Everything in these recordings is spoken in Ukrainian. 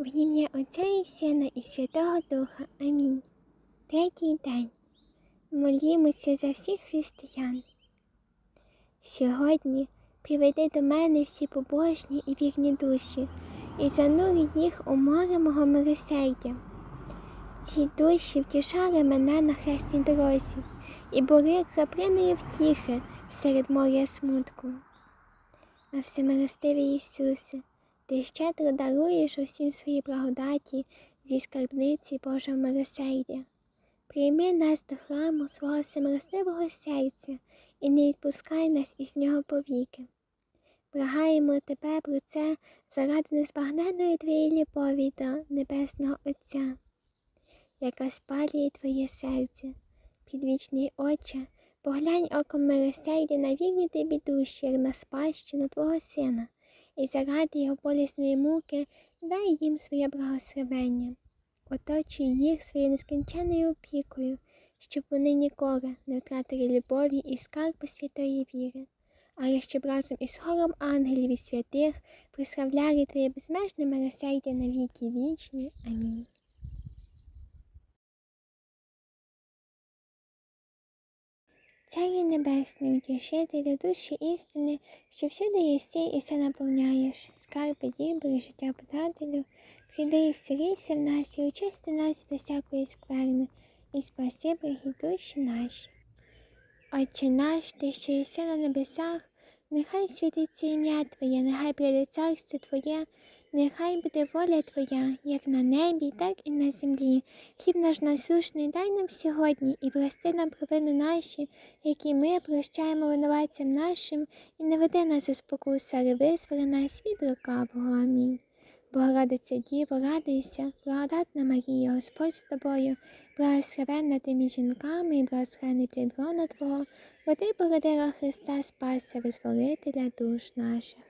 В ім'я Отця і Сина і Святого Духа. Амінь. Третій день. Молімося за всіх християн. Сьогодні приведи до мене всі побожні і вірні душі і занури їх у море мого милосердя. Ці душі втішали мене на хресній дорозі і були краплиною втіхи серед моря смутку. А всемилостивий Ісусе, ти щедро даруєш усім свої благодаті зі скарбниці Божого милосердя. Прийми нас до храму свого всемилостивого серця і не відпускай нас із нього повіки. Благаємо тебе про це заради незбагненної твоєї любові до Небесного Отця, яка спалює твоє серце, підвічний Отче, поглянь оком милосердя на вірні тобі душі, як на спадщину Твого Сина, і заради його болісної муки дай їм своє благословення, оточуй їх своєю нескінченною опікою, щоб вони ніколи не втратили любові і скарбу святої віри але щоб разом із хором ангелів і святих прославляли Твоє безмежне милосердя на віки вічні. Амінь. Царі Небесний, утішителю душі істини, що всюди єси і все наповняєш, скарби дібри, життя подателю, прийди і вселися в нас і очисти нас до всякої скверни, і спаси благі душі наші. Отче наш, ти що єси на небесах, Нехай світиться ім'я Твоє, нехай прийде царство Твоє, нехай буде воля Твоя, як на небі, так і на землі. Хліб наш насушний дай нам сьогодні і прости нам провини наші, які ми прощаємо винуватцям нашим, і не веди нас у спокусу, але визволи нас від рукавого. Амінь. Богородиця Діво, радуйся, благодатна Марія, Господь з тобою, благословенна ти між жінками і благословений плід лона Твого, бо ти породила Христа, Спася, визволителя душ наших.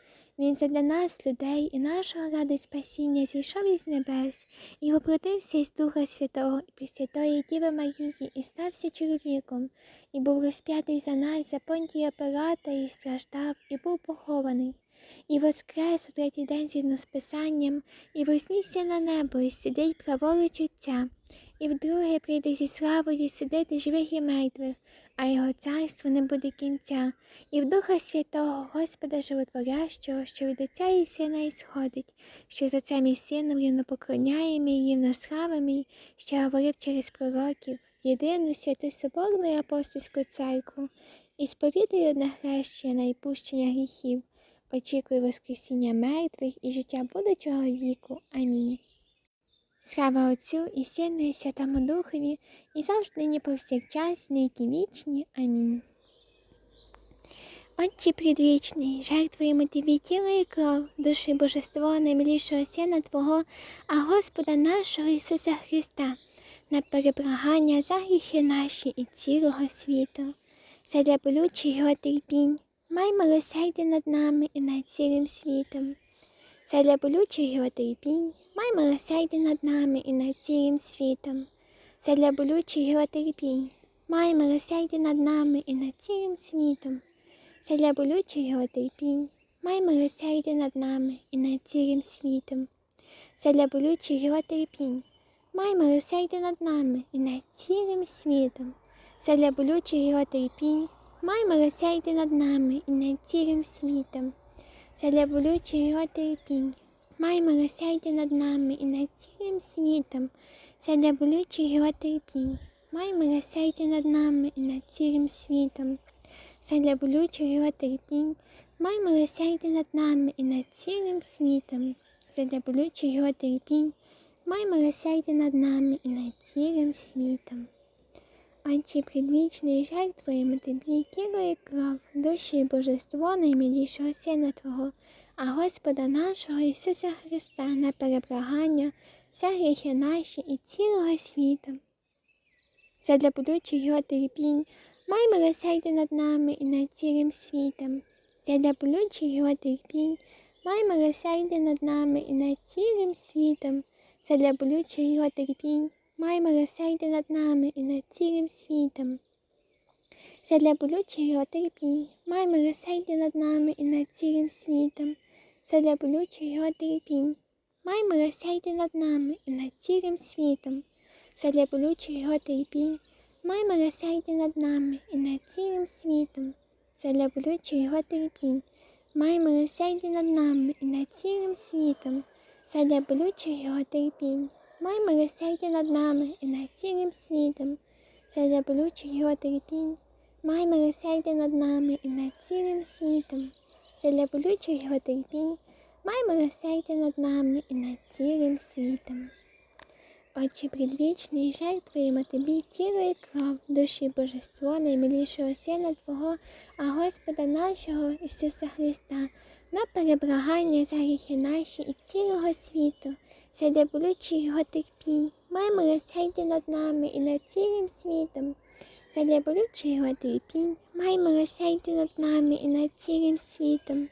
Він задля нас, людей і нашого ради спасіння зійшов із небес і воплотився із Духа Святого і Пресвятої Діви Марії, і стався чоловіком, і був розп'ятий за нас, за понтія Пилата, і страждав, і був похований. І воскрес у третій день згідно з Писанням, і вознісся на небо, і сидить праворуч Отця, і вдруге прийде зі славою судити живих і мертвих, а його царство не буде кінця, і в Духа Святого, Господа Животворящого, що від Отця і Сина ісходить, що за Отцем і Сином рівно поклоняємо і рівно славимо, що говорив через пророків, єдину святу Соборну і апостольську церкву, і сповідає одне хрещення і пущення гріхів. Очікую Воскресіння мертвих і життя будучого віку. Амінь. Слава Отцю і Сину, і Святому Духові, і завжди нині повсякчас, нині вічні. Амінь. Отче предвічний, жертвуємо Тобі тіло і кров, душі Божества наймилішого Сина Твого, а Господа нашого Ісуса Христа, на перебрагання за гріхи наші і цілого світу, задля болючих його терпінь. Май милосердя над нами і над цілим світом. Задля болючих його терпінь, май милосердя над нами і над цілим світом. Задля болючих його терпінь, май милосердя над нами і над цілим світом. Задля болючих його терпінь, май милосердя над нами і над цілим світом. Задля болючих його терпінь, май милосердя над нами і над цілим світом. Задля болючих його терпінь, Май милосердя над нами і над цілим світом, задля болючих його терпінь. Май милосердя над нами і над цілим світом, задля болючих його терпінь. Май милосердя над нами і над цілим світом, задля болючих його терпінь. Май милосердя над нами і над цілим світом, задля болючих його терпінь. Май милосердя над нами і над цілим світом. Отче предвічний, жертвуємо тобі тіло і кров, душі і божество наймилішого Сина Твого, а Господа нашого Ісуса Христа на переблагання, за гріхи наші і цілого світу. задля будучих його терпінь, май милосердя над нами і над цілим світом, задля болючих його терпінь, май милосердя над нами і над цілим світом, задля болючих його терпінь, май милосердя над нами і над цілим світом. Задля болючих його терпінь, май милосердя над нами і над цілим світом, задля болючих його терпінь, май милосердя над нами і над цілим світом, задля болючих його терпінь, май милосердя над нами і над цілим світом, задля болючих його терпінь, май милосердя над нами і над цілим світом, задля болючих його терпінь, май милосердя над нами і над цілим світом, задля болючих його терпінь, май милосердя над нами і над цілим світом, задля болючих його терпінь, май милосердя над нами і над цілим світом. Отче предвічний, жертвуємо тобі тіло і кров, душі божество наймилішого Сина Твого, а Господа нашого Ісуса Христа, на перебрагання за гріхи наші і цілого світу, сяде болючі його терпінь, май милосердя над нами і над цілим світом. Задля болючого його терпінь, май милосердя над нами і над цілим світом.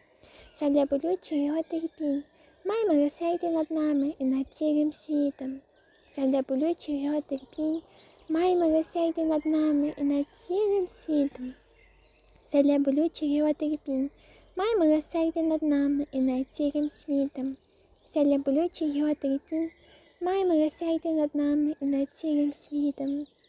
Задля болючого його терпінь, май милосердя над нами і над цілим світом. Задля болючого його терпінь, май милосердя над нами і над цілим світом. Задля болючого його терпінь, май милосердя над нами і над цілим світом. Задля болючого його терпінь, май милосердя над нами і над цілим світом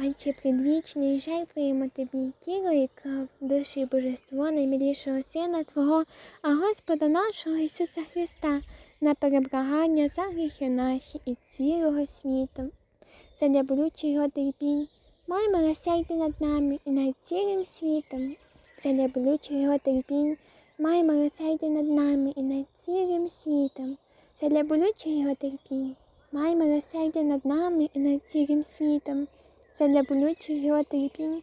Отче предвічний, жертвуємо тобі тіло і кров, душу і божество наймилішого Сина Твого, а Господа нашого Ісуса Христа, на перебрагання за гріхи наші і цілого світу. Задля болючих його терпінь, май милосердя над нами і над цілим світом. Задля болючих його терпінь, май милосердя над нами і над цілим світом. Задля болючих його терпінь, май милосердя над нами і над цілим світом задля болючих його терпінь,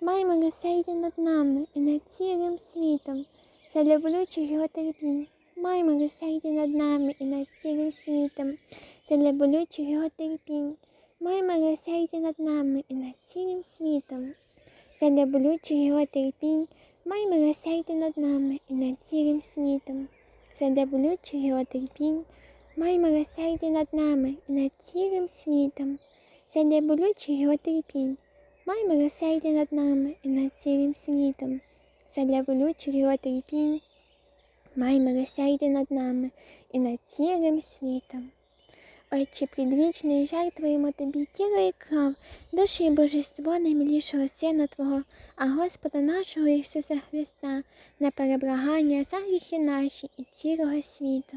май милосердя над нами і над цілим світом, задля болючих його терпінь, май милосердя над нами і над цілим світом, задля болючих його терпінь, май милосердя над нами і над цілим світом, задля болючих його терпінь, май милосердя над нами і над цілим світом, задля болючих його терпінь, май над нами і над цілим світом задля болючих його терпінь, май милосердя над нами і над цілим світом, задля болючих його терпінь, май милосердя над нами і над цілим світом. Отче предвічний, жертвуємо тобі тіло і кров, душі і божество наймилішого Сина Твого, а Господа нашого Ісуса Христа, на перебрагання за гріхи наші і цілого світу,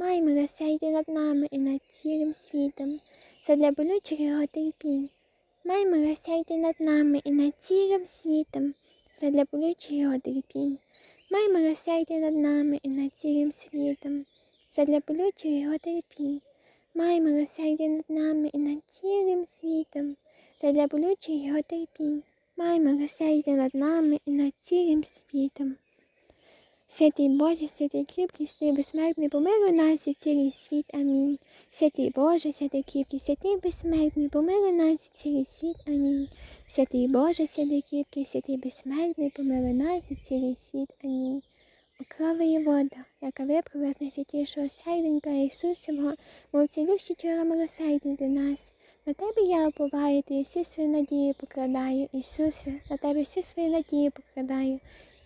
Май милосердя над нами і над цілим світом, задля болючих його терпінь. Май милосердя над нами і над цілим світом, задля болючих його терпінь. Май милосердя над нами і над цілим світом, задля болючих його терпінь. Май милосердя над нами і над цілим світом, задля болючих його терпінь. Май милосердя над нами і над цілим світом. Святий Боже, святий кріпкий, святий безсмертний, помилуй нас і цілий світ. Амінь. Святий Боже, святий кріпкий, святий безсмертний, помилуй нас і цілий світ. Амінь. Святий Боже, святий кріпкий, святий безсмертний, помилуй нас і цілий світ. Амінь. У крови вода, яка виправила з найсвятішого серденька Ісусового, мов цілющі чора милосердя для нас. На тебе я оповаю, ти всі свої надії покладаю, Ісусе, на тебе всі свої надії покладаю.